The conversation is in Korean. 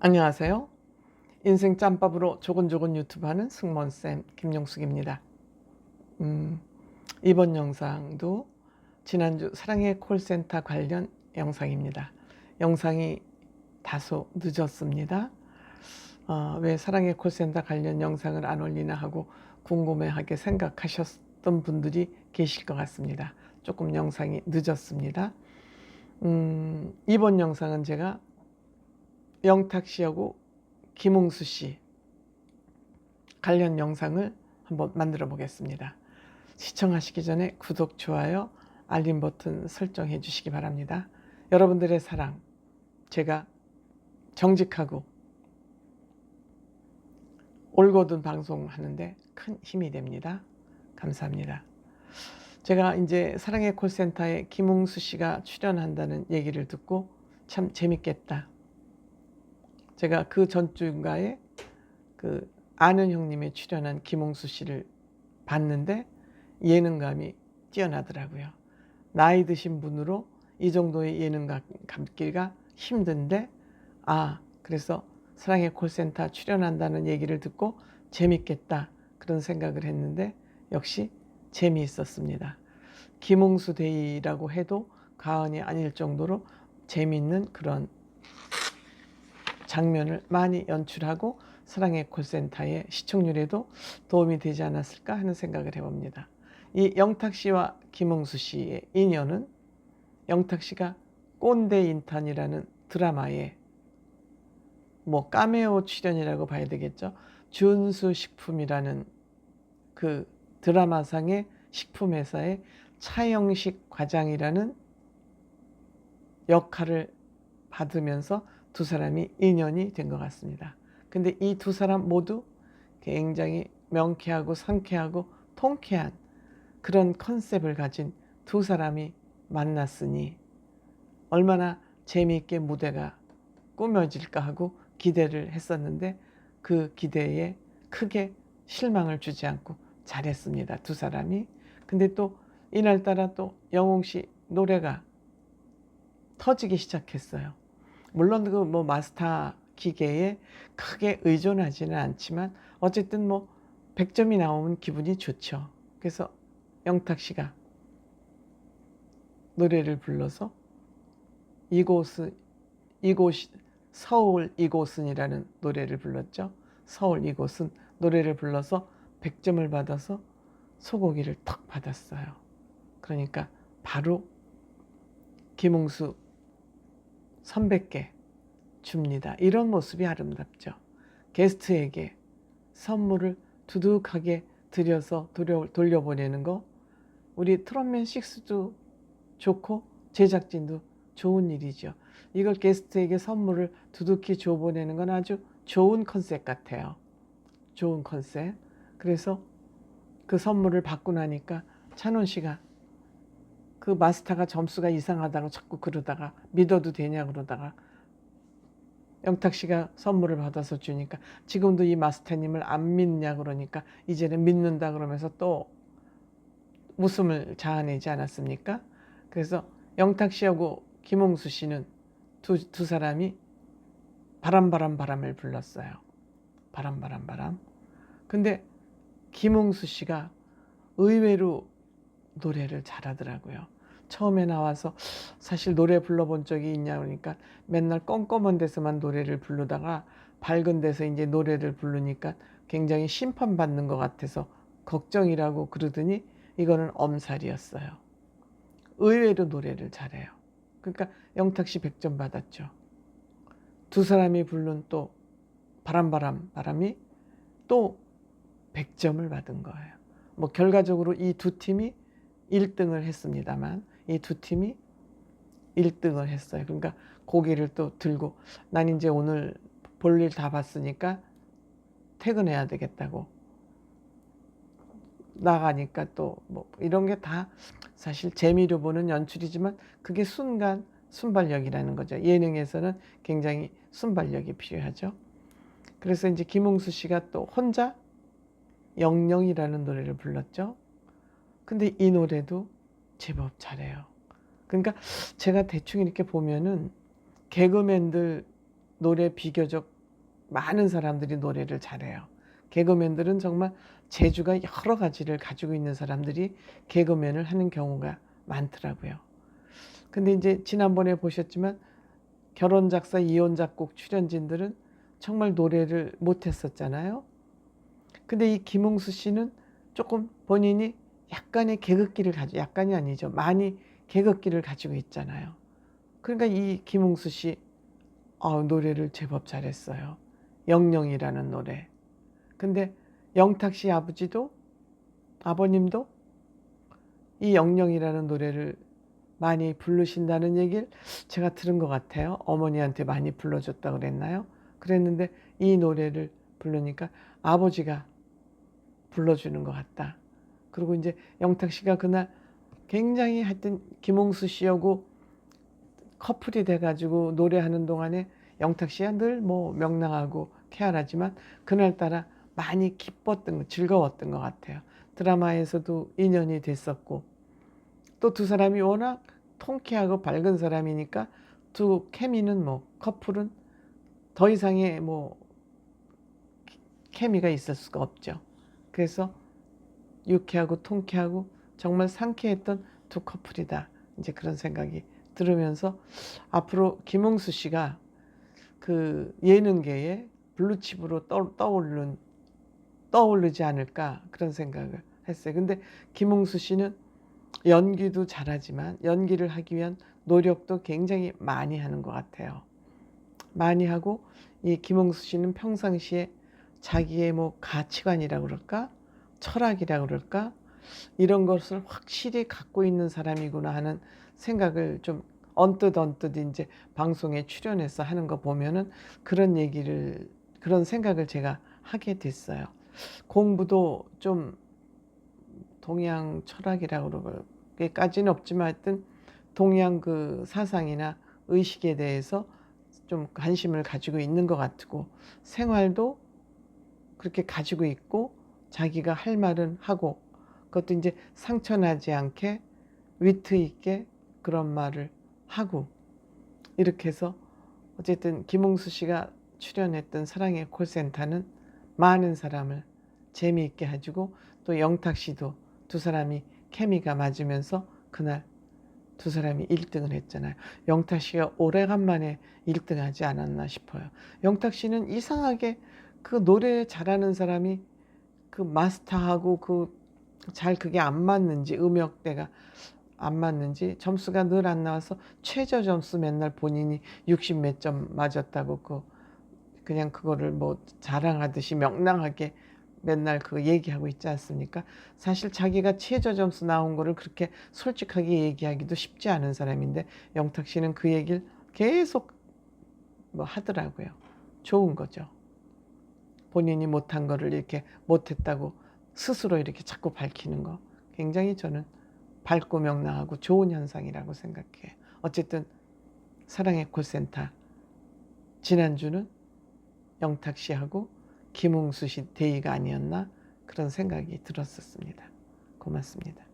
안녕하세요. 인생 짬밥으로 조곤조곤 유튜브 하는 승무원쌤 김용숙입니다. 음, 이번 영상도 지난주 사랑의 콜센터 관련 영상입니다. 영상이 다소 늦었습니다. 어, 왜 사랑의 콜센터 관련 영상을 안 올리나 하고 궁금해하게 생각하셨던 분들이 계실 것 같습니다. 조금 영상이 늦었습니다. 음, 이번 영상은 제가 영탁 씨하고 김홍수 씨 관련 영상을 한번 만들어 보겠습니다. 시청하시기 전에 구독, 좋아요, 알림 버튼 설정해 주시기 바랍니다. 여러분들의 사랑, 제가 정직하고 올곧은 방송하는데 큰 힘이 됩니다. 감사합니다. 제가 이제 사랑의 콜센터에 김홍수 씨가 출연한다는 얘기를 듣고 참 재밌겠다. 제가 그 전주인가에 그 아는 형님이 출연한 김홍수 씨를 봤는데 예능감이 뛰어나더라고요. 나이 드신 분으로 이 정도의 예능감 감기가 힘든데 아 그래서 사랑의 콜센터 출연한다는 얘기를 듣고 재밌겠다 그런 생각을 했는데 역시 재미있었습니다. 김홍수 데이라고 해도 과언이 아닐 정도로 재미있는 그런 장면을 많이 연출하고 사랑의 콜센터의 시청률에도 도움이 되지 않았을까 하는 생각을 해봅니다. 이 영탁 씨와 김홍수 씨의 인연은 영탁 씨가 꼰대 인턴이라는 드라마에 뭐 까메오 출연이라고 봐야 되겠죠. 준수 식품이라는 그 드라마상의 식품 회사의 차영식 과장이라는 역할을 받으면서 두 사람이 인연이 된 것 같습니다. 근데 이 두 사람 모두 굉장히 명쾌하고 상쾌하고 통쾌한 그런 컨셉을 가진 두 사람이 만났으니 얼마나 재미있게 무대가 꾸며질까 하고 기대를 했었는데 그 기대에 크게 실망을 주지 않고 잘했습니다. 두 사람이. 근데 또 이날따라 또 영웅 씨 노래가 터지기 시작했어요. 물론 그 뭐 마스터 기계에 크게 의존하지는 않지만 어쨌든 뭐 100점이 나오면 기분이 좋죠. 그래서 영탁 씨가 노래를 불러서 이곳은 이곳 서울 이곳은이라는 노래를 불렀죠. 서울 이곳은 노래를 불러서 100점을 받아서 소고기를 턱 받았어요. 그러니까 바로 김웅수 선배께 줍니다. 이런 모습이 아름답죠. 게스트에게 선물을 두둑하게 들여서 돌려, 돌려 보내는 거 우리 트롯맨 6도 좋고 제작진도 좋은 일이죠. 이걸 게스트에게 선물을 두둑히 줘보내는 건 아주 좋은 컨셉 같아요. 좋은 컨셉. 그래서 그 선물을 받고 나니까 찬원 씨가 그 마스터가 점수가 이상하다고 자꾸 그러다가 믿어도 되냐 그러다가 영탁 씨가 선물을 받아서 주니까 지금도 이 마스터님을 안 믿냐 그러니까 이제는 믿는다 그러면서 또 웃음을 자아내지 않았습니까? 그래서 영탁 씨하고 김홍수 씨는 두, 두 사람이 바람바람 바람을 불렀어요. 바람바람 바람. 근데 김홍수 씨가 의외로 노래를 잘하더라고요. 처음에 나와서 사실 노래 불러본 적이 있냐 그러니까 맨날 껌껌한 데서만 노래를 부르다가 밝은 데서 이제 노래를 부르니까 굉장히 심판받는 것 같아서 걱정이라고 그러더니 이거는 엄살이었어요. 의외로 노래를 잘해요. 그러니까 영탁 씨 100점 받았죠. 두 사람이 부른 또 바람바람 바람이 또 100점을 받은 거예요. 뭐 결과적으로 이 두 팀이 1등을 했습니다만 이 두 팀이 1등을 했어요. 그러니까 고개를 또 들고 난 이제 오늘 볼일 다 봤으니까 퇴근해야 되겠다고 나가니까 또 뭐 이런 게 다 사실 재미로 보는 연출이지만 그게 순간 순발력이라는 거죠. 예능에서는 굉장히 순발력이 필요하죠. 그래서 이제 김홍수 씨가 또 혼자 영영이라는 노래를 불렀죠. 근데 이 노래도 제법 잘해요. 그러니까 제가 대충 이렇게 보면은 개그맨들 노래 비교적 많은 사람들이 노래를 잘해요. 개그맨들은 정말 재주가 여러 가지를 가지고 있는 사람들이 개그맨을 하는 경우가 많더라고요. 근데 이제 지난번에 보셨지만 결혼 작사, 이혼 작곡 출연진들은 정말 노래를 못 했었잖아요. 근데 이 김웅수 씨는 조금 본인이 약간의 개그기를 가지고, 약간이 아니죠. 많이 개그기를 가지고 있잖아요. 그러니까 이 김웅수 씨, 어, 노래를 제법 잘했어요. 영영이라는 노래. 근데 영탁 씨 아버지도 아버님도 이 영영이라는 노래를 많이 부르신다는 얘기를 제가 들은 것 같아요. 어머니한테 많이 불러줬다 그랬나요? 그랬는데 이 노래를 부르니까 아버지가 불러주는 것 같다. 그리고 이제 영탁 씨가 그날 굉장히 하여튼 김홍수 씨하고 커플이 돼가지고 노래하는 동안에 영탁 씨가 늘뭐 명랑하고 쾌활하지만 그날따라 많이 기뻤던, 즐거웠던 것 같아요. 드라마에서도 인연이 됐었고 또 두 사람이 워낙 통쾌하고 밝은 사람이니까 두 케미는 뭐 커플은 더 이상의 뭐 케미가 있을 수가 없죠. 그래서 유쾌하고 통쾌하고 정말 상쾌했던 두 커플이다. 이제 그런 생각이 들으면서 앞으로 김홍수 씨가 그 예능계에 블루칩으로 떠, 떠오르는 떠오르지 않을까 그런 생각을 했어요. 근데 김홍수 씨는 연기도 잘하지만 연기를 하기 위한 노력도 굉장히 많이 하는 것 같아요. 많이 하고 이 김홍수 씨는 평상시에 자기의 뭐 가치관이라 그럴까 철학이라 그럴까 이런 것을 확실히 갖고 있는 사람이구나 하는 생각을 좀 언뜻 언뜻 이제 방송에 출연해서 하는 거 보면은 그런 얘기를 그런 생각을 제가 하게 됐어요. 공부도 좀 동양 철학이라고 그러기까지는 없지만 하여튼 동양 그 사상이나 의식에 대해서 좀 관심을 가지고 있는 것 같고 생활도 그렇게 가지고 있고 자기가 할 말은 하고 그것도 이제 상처나지 않게 위트 있게 그런 말을 하고 이렇게 해서 어쨌든 김홍수 씨가 출연했던 사랑의 콜센터는 많은 사람을 재미있게 해주고 또 영탁 씨도 두 사람이 케미가 맞으면서 그날 두 사람이 1등을 했잖아요. 영탁 씨가 오래간만에 1등 하지 않았나 싶어요. 영탁 씨는 이상하게 그 노래 잘하는 사람이 그 마스터하고 그 잘 그게 안 맞는지 음역대가 안 맞는지 점수가 늘 안 나와서 최저 점수 맨날 본인이 60 몇 점 맞았다고 그 그냥 그거를 뭐 자랑하듯이 명랑하게 맨날 그 얘기하고 있지 않습니까? 사실 자기가 최저 점수 나온 거를 그렇게 솔직하게 얘기하기도 쉽지 않은 사람인데 영탁 씨는 그 얘기를 계속 뭐 하더라고요. 좋은 거죠. 본인이 못한 거를 이렇게 못했다고 스스로 이렇게 자꾸 밝히는 거 굉장히 저는 밝고 명랑하고 좋은 현상이라고 생각해요. 어쨌든 사랑의 콜센터 지난주는 영탁 씨하고 김웅수 씨 대의가 아니었나 그런 생각이 들었었습니다. 고맙습니다.